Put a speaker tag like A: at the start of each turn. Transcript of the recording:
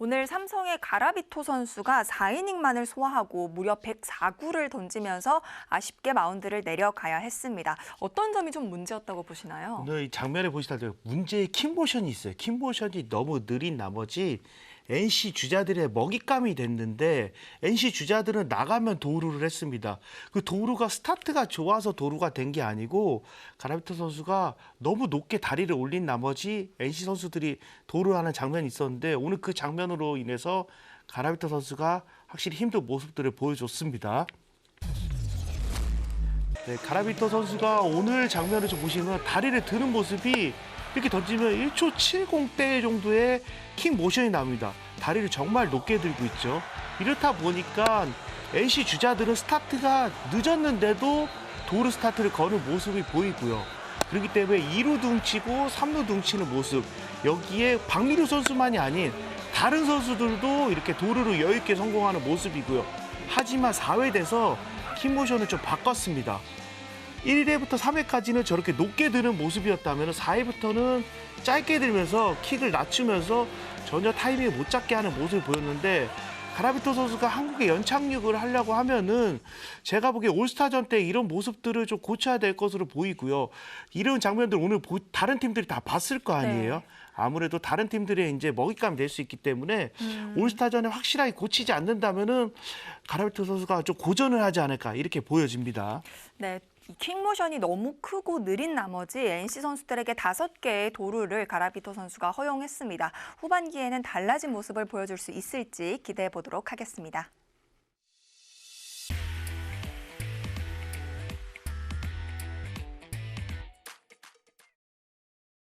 A: 오늘 삼성의 가라비토 선수가 4이닝만을 소화하고 무려 104구를 던지면서 아쉽게 마운드를 내려가야 했습니다. 어떤 점이 좀 문제였다고 보시나요?
B: 이 장면에 보시다시피 문제의 킴모션이 있어요. 킴모션이 너무 느린 나머지 NC 주자들의 먹잇감이 됐는데 NC 주자들은 나가면 도루를 했습니다. 그 도루가 스타트가 좋아서 도루가 된 게 아니고 가라비토 선수가 너무 높게 다리를 올린 나머지 NC 선수들이 도루하는 장면이 있었는데 오늘 그 장면으로 인해서 가라비토 선수가 확실히 힘든 모습들을 보여줬습니다. 네, 가라비토 선수가 오늘 장면을 좀 보시면 다리를 드는 모습이 이렇게 던지면 1초 70대 정도의 킥 모션이 나옵니다. 다리를 정말 높게 들고 있죠. 이렇다 보니까 NC 주자들은 스타트가 늦었는데도 도루 스타트를 거는 모습이 보이고요. 그렇기 때문에 2루 둥치고 3루 둥치는 모습 여기에 박민우 선수만이 아닌 다른 선수들도 이렇게 도루로 여유 있게 성공하는 모습이고요. 하지만 4회 돼서 킥 모션을 좀 바꿨습니다. 1회부터 3회까지는 저렇게 높게 드는 모습이었다면 4회부터는 짧게 들면서 킥을 낮추면서 전혀 타이밍을 못 잡게 하는 모습을 보였는데 가라비토 선수가 한국에 연착륙을 하려고 하면은 제가 보기에 올스타전 때 이런 모습들을 좀 고쳐야 될 것으로 보이고요. 이런 장면들 오늘 보- 다른 팀들이 다 봤을 거 아니에요.
A: 네.
B: 아무래도 다른 팀들의 이제 먹잇감이 될 수 있기 때문에 올스타전에 확실하게 고치지 않는다면은 가라비토 선수가 좀 고전을 하지 않을까 이렇게 보여집니다.
A: 네. 이 킥모션이 너무 크고 느린 나머지 NC 선수들에게 다섯 개의 도루를 가라비토 선수가 허용했습니다. 후반기에는 달라진 모습을 보여줄 수 있을지 기대해 보도록 하겠습니다.